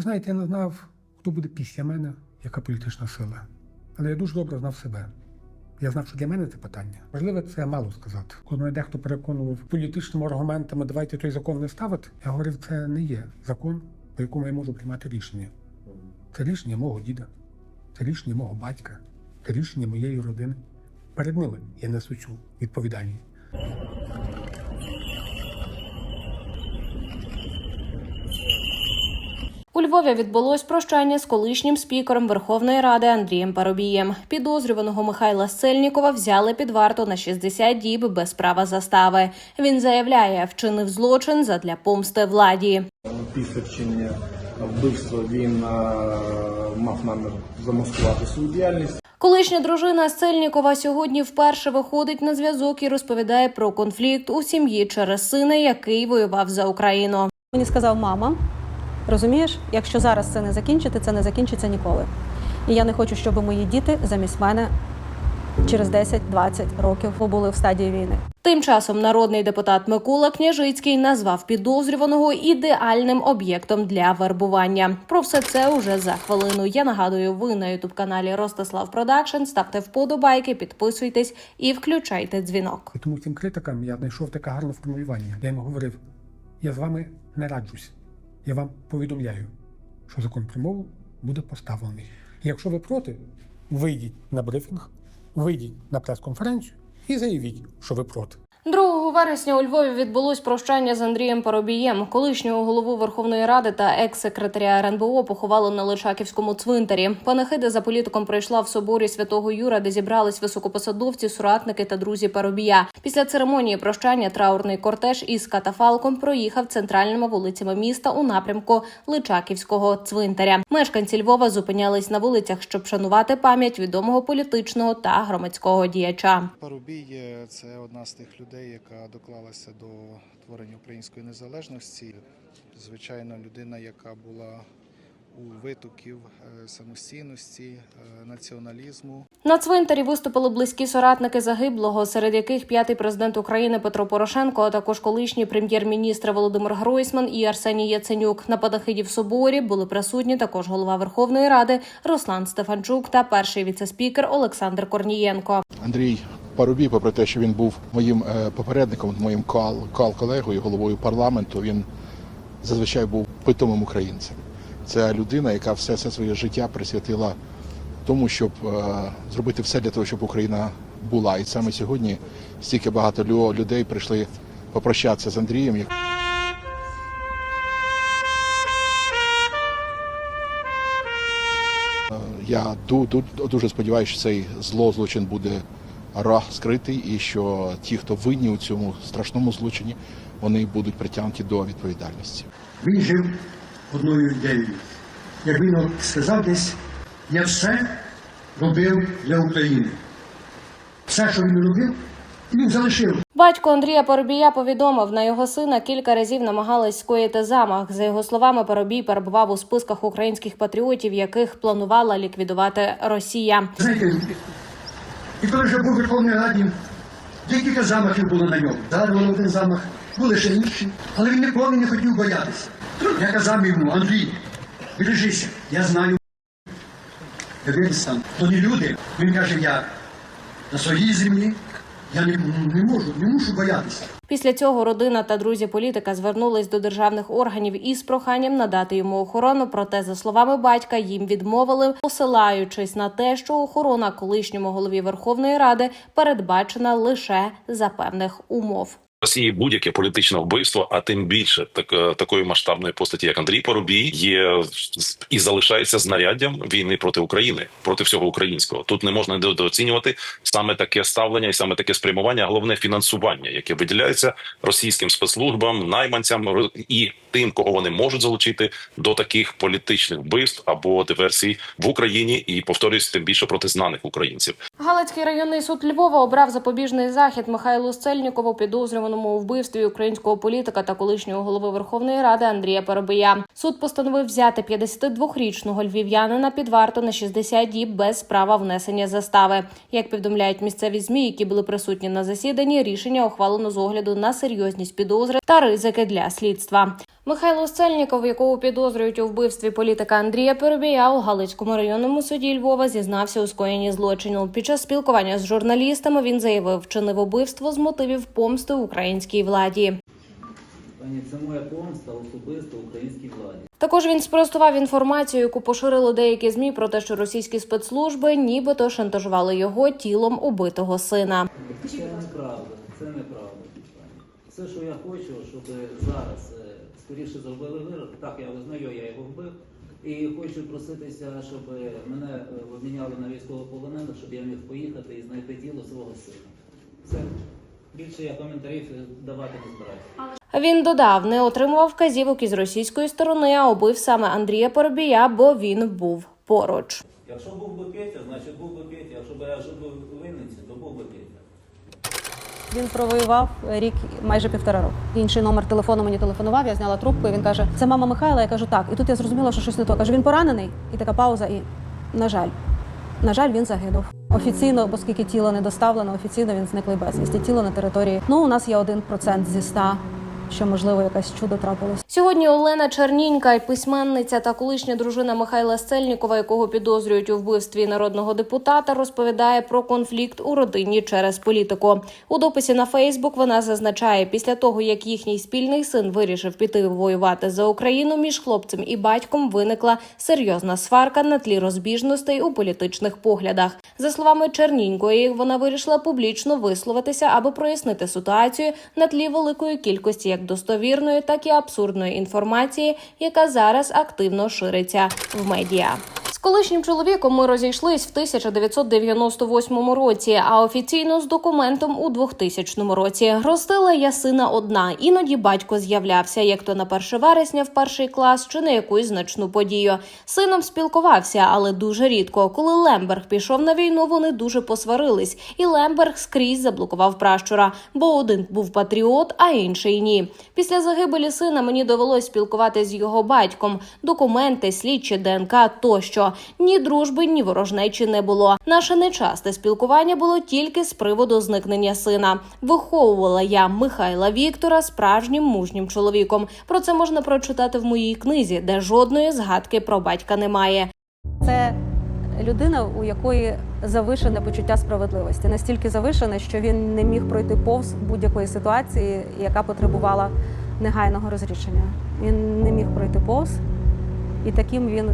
Ви знаєте, я не знав, хто буде після мене, яка політична сила. Але я дуже добре знав себе. Я знав, що для мене це питання. Можливо, це мало сказати. Коли мене дехто переконував політичними аргументами, давайте той закон не ставити, я говорив, це не є закон, по якому я можу приймати рішення. Це рішення мого діда, це рішення мого батька, це рішення моєї родини. Перед ними я несу цю відповідальність. У Львові відбулось прощання з колишнім спікером Верховної Ради Андрієм Парубієм. Підозрюваного Михайла Сельнікова взяли під варту на 60 діб без права застави. Він заявляє, вчинив злочин задля помсти владі. Після вчинення вбивства він мав намір замаскувати свою діяльність. Колишня дружина Сельнікова сьогодні вперше виходить на зв'язок і розповідає про конфлікт у сім'ї через сина, який воював за Україну. Мені сказав мама, розумієш, якщо зараз це не закінчити, це не закінчиться ніколи. І я не хочу, щоб мої діти замість мене через 10-20 років були в стадії війни. Тим часом народний депутат Микола Княжицький назвав підозрюваного ідеальним об'єктом для вербування. Про все це уже за хвилину. Я нагадую, ви на ютуб каналі Ростислав Продакшн. Ставте вподобайки, підписуйтесь і включайте дзвінок. І тому цим критикам я знайшов таке гарне формулювання. Я їм говорив: я з вами не раджусь. Я вам повідомляю, що закон про мову буде поставлений. Якщо ви проти, вийдіть на брифінг, вийдіть на прес-конференцію і заявіть, що ви проти. 2 вересня у Львові відбулось прощання з Андрієм Парубієм. Колишнього голову Верховної Ради та екс-секретаря РНБО поховали на Личаківському цвинтарі. Панахида за політиком пройшла в соборі святого Юра, де зібрались високопосадовці, суратники та друзі Парубія. Після церемонії прощання траурний кортеж із катафалком проїхав центральними вулицями міста у напрямку Личаківського цвинтаря. Мешканці Львова зупинялись на вулицях, щоб шанувати пам'ять відомого політичного та громадського діяча. Парубій е, це одна з тих людей, яка доклалася до творення української незалежності. Звичайно, людина, яка була у витоків е, самостійності, е, націоналізму. На цвинтарі виступили близькі соратники загиблого, серед яких п'ятий президент України Петро Порошенко, а також колишній прем'єр-міністр Володимир Гройсман і Арсеній Яценюк. На панахиді в соборі були присутні також голова Верховної Ради Руслан Стефанчук та перший віцеспікер Олександр Корнієнко. Андрій Парубій, попри те, що він був моїм е, попередником, моїм кал, кал колегою, головою парламенту, він зазвичай був питомим українцем. Це людина, яка все, все своє життя присвятила тому, щоб е, зробити все для того, щоб Україна була. І саме сьогодні стільки багато лю- людей прийшли попрощатися з Андрієм. Е, Я ду- ду- дуже сподіваюся, що цей зло злочин буде розкритий і що ті, хто винні у цьому страшному злочині, вони будуть притягнуті до відповідальності. Він жив одною ідеєю. Як він сказав десь, я все робив для України. Все, що він робив, він залишив. Батько Андрія Парубія повідомив, на його сина кілька разів намагались скоїти замах. За його словами, Парубій перебував у списках українських патріотів, яких планувала ліквідувати Росія. Знаєте, і коли вже був Верховній Раді, декілька замахів було на нього. Було один замах, були ще інші. Але він ніколи не хотів боятися. Я казав йому, Андрій, бережися, я знаю. Дивись там, то не люди. Він каже, я на своїй землі, я не, не можу, не мушу боятися. Після цього родина та друзі політика звернулись до державних органів із проханням надати йому охорону. Проте, за словами батька, їм відмовили, посилаючись на те, що охорона колишньому голові Верховної Ради передбачена лише за певних умов. Росії будь-яке політичне вбивство, а тим більше так, е, такої масштабної постаті, як Андрій Поробій, є і залишається знаряддям війни проти України, проти всього українського. Тут не можна недооцінювати саме таке ставлення і саме таке спрямування, а головне фінансування, яке виділяється російським спецслужбам, найманцям і тим, кого вони можуть залучити до таких політичних вбивств або диверсій в Україні, і повторюсь, тим більше проти знаних українців. Галицький районний суд Львова обрав запобіжний захід Михайлу Сельнікову, підозрюваному вбивстві українського політика та колишнього голови Верховної Ради Андрія Парубія. Суд постановив взяти 52-річного львів'янина під варту на 60 діб без права внесення застави. Як повідомляють місцеві змі, які були присутні на засіданні, рішення ухвалено з огляду на серйозність підозри та ризики для слідства. Михайло Сцельніков, якого підозрюють у вбивстві політика Андрія Перебія у Галицькому районному суді Львова, зізнався у скоєнні злочину. Під час спілкування з журналістами він заявив, вчинив убивство з мотивів помсти українській владі. Пані, це моя помста особисто українській владі. Також він спростував інформацію, яку поширили деякі змі про те, що російські спецслужби нібито шантажували його тілом убитого сина. Це неправда, це неправда. Все, що я хочу, щоб зараз е, скоріше зробили вирок. Так, я визнаю, я його вбив. І хочу проситися, щоб мене е, обміняли на військовополонених, щоб я міг поїхати і знайти тіло свого сина. Все. Більше я коментарів давати не збираюся. Він додав, не отримував вказівок із російської сторони, а убив саме Андрія Поробія, бо він був поруч. Якщо був би Петя, значить був би Петя. Якщо б я жив би в Винниці, то був би Петя. Він провоював рік майже півтора року. Інший номер телефону мені телефонував, я зняла трубку, і він каже: Це мама Михайла. Я кажу, так. І тут я зрозуміла, що щось не то. Каже, він поранений, і така пауза, і на жаль. На жаль, він загинув. Офіційно, оскільки тіло не доставлено, офіційно він зниклий безвісті. Тіло на території. Ну, у нас є один процент зі ста, що можливо якесь чудо трапилось. Сьогодні Олена Чернінька, письменниця та колишня дружина Михайла Сцельнікова, якого підозрюють у вбивстві народного депутата, розповідає про конфлікт у родині через політику. У дописі на Фейсбук вона зазначає, після того як їхній спільний син вирішив піти воювати за Україну, між хлопцем і батьком виникла серйозна сварка на тлі розбіжностей у політичних поглядах. За словами Чернінької, вона вирішила публічно висловитися, аби прояснити ситуацію на тлі великої кількості як достовірної, так і абсурдної інформації, яка зараз активно шириться в медіа. Колишнім чоловіком ми розійшлись в 1998 році, а офіційно з документом у 2000 році. Ростила я сина одна. Іноді батько з'являвся, як то на 1 вересня в перший клас чи на якусь значну подію. Сином спілкувався, але дуже рідко. Коли Лемберг пішов на війну, вони дуже посварились, і Лемберг скрізь заблокував пращура, бо один був патріот, а інший ні. Після загибелі сина мені довелось спілкуватися з його батьком. Документи, слідчі ДНК тощо. Ні дружби, ні ворожнечі не було. Наше нечасте спілкування було тільки з приводу зникнення сина. Виховувала я Михайла Віктора справжнім мужнім чоловіком. Про це можна прочитати в моїй книзі, де жодної згадки про батька немає. Це людина, у якої завишене почуття справедливості, настільки завишене, що він не міг пройти повз будь-якої ситуації, яка потребувала негайного розрішення. Він не міг пройти повз, і таким він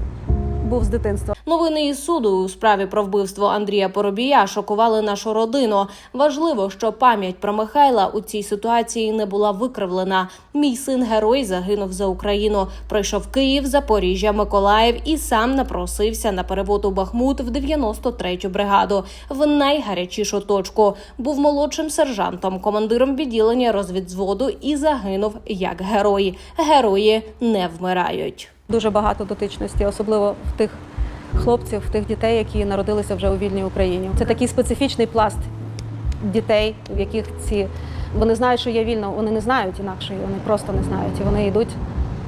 був з дитинства. Новини із суду у справі про вбивство Андрія Поробія шокували нашу родину. Важливо, що пам'ять про Михайла у цій ситуації не була викривлена. Мій син герой загинув за Україну. Пройшов Київ, Запоріжжя, Миколаїв і сам напросився на перевод у Бахмут в 93-ю бригаду в найгарячішу точку. Був молодшим сержантом, командиром відділення розвідзводу і загинув як герой. Герої не вмирають. Дуже багато дотичності, особливо в тих хлопців, в тих дітей, які народилися вже у вільній Україні. Це такий специфічний пласт дітей, в яких ці вони знають, що є вільно, вони не знають інакше, вони просто не знають. І вони йдуть,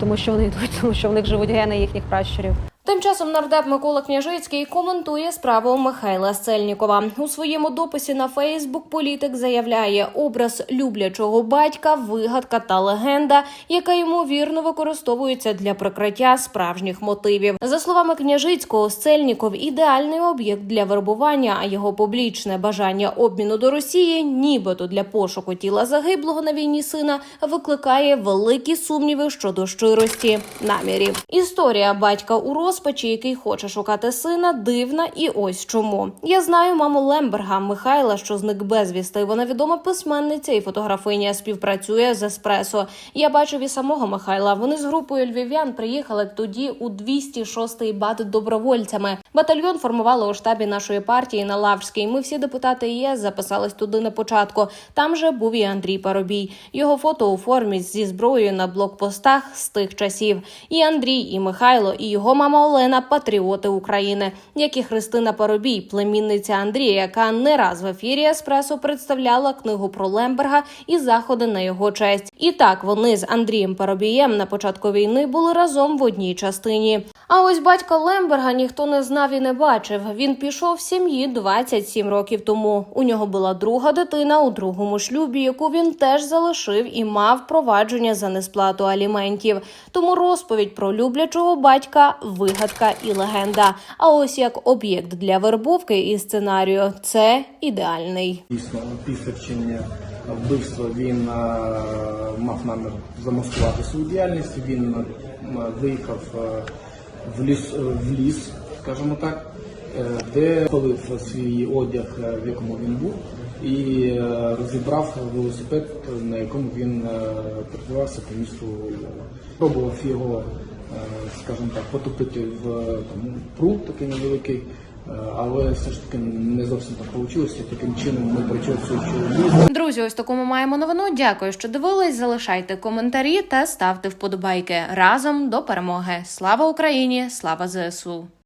тому що вони йдуть, тому що в них живуть гени їхніх пращурів. Тим часом нардеп Микола Княжицький коментує справу Михайла Сельнікова. У своєму дописі на Фейсбук політик заявляє образ люблячого батька, вигадка та легенда, яка ймовірно використовується для прикриття справжніх мотивів. За словами Княжицького, Сельніков ідеальний об'єкт для вербування, а його публічне бажання обміну до Росії, нібито для пошуку тіла загиблого на війні сина, викликає великі сумніви щодо щирості намірів. Історія батька у розпачі, який хоче шукати сина, дивна, і ось чому. Я знаю маму Лемберга Михайла, що зник безвісти. Вона відома письменниця і фотографиня, співпрацює з Еспресо. Я бачив і самого Михайла. Вони з групою львів'ян приїхали тоді у 206-й бат добровольцями. Батальйон формували у штабі нашої партії на Лаврській. Ми всі депутати ЄС записались туди на початку. Там же був і Андрій Парубій. Його фото у формі зі зброєю на блокпостах з тих часів. І Андрій, і Михайло, і його мама Олена патріоти України, як і Христина Парубій, племінниця Андрія, яка не раз в ефірі Еспресо представляла книгу про Лемберга і заходи на його честь. І так вони з Андрієм Парубієм на початку війни були разом в одній частині. А ось батька Лемберга ніхто не знав і не бачив. Він пішов з сім'ї 27 років тому. У нього була друга дитина у другому шлюбі, яку він теж залишив і мав провадження за несплату аліментів. Тому розповідь про люблячого батька вигадка і легенда. А ось як об'єкт для вербовки і сценарію це ідеальний. Дійсно, після вчинення вбивства він е, мав намір замаскувати свою діяльність. Він е, виїхав е, в ліс, в ліс, скажімо так, де палив свій одяг, в якому він був, і розібрав велосипед, на якому він е, по місту Пробував його, скажімо так, потопити в там, пруд такий невеликий. Е, Але все ж таки не зовсім так вийшло. Таким чином ми причосуючи. Друзі, ось таку ми маємо новину. Дякую, що дивились. Залишайте коментарі та ставте вподобайки разом до перемоги. Слава Україні! Слава ЗСУ!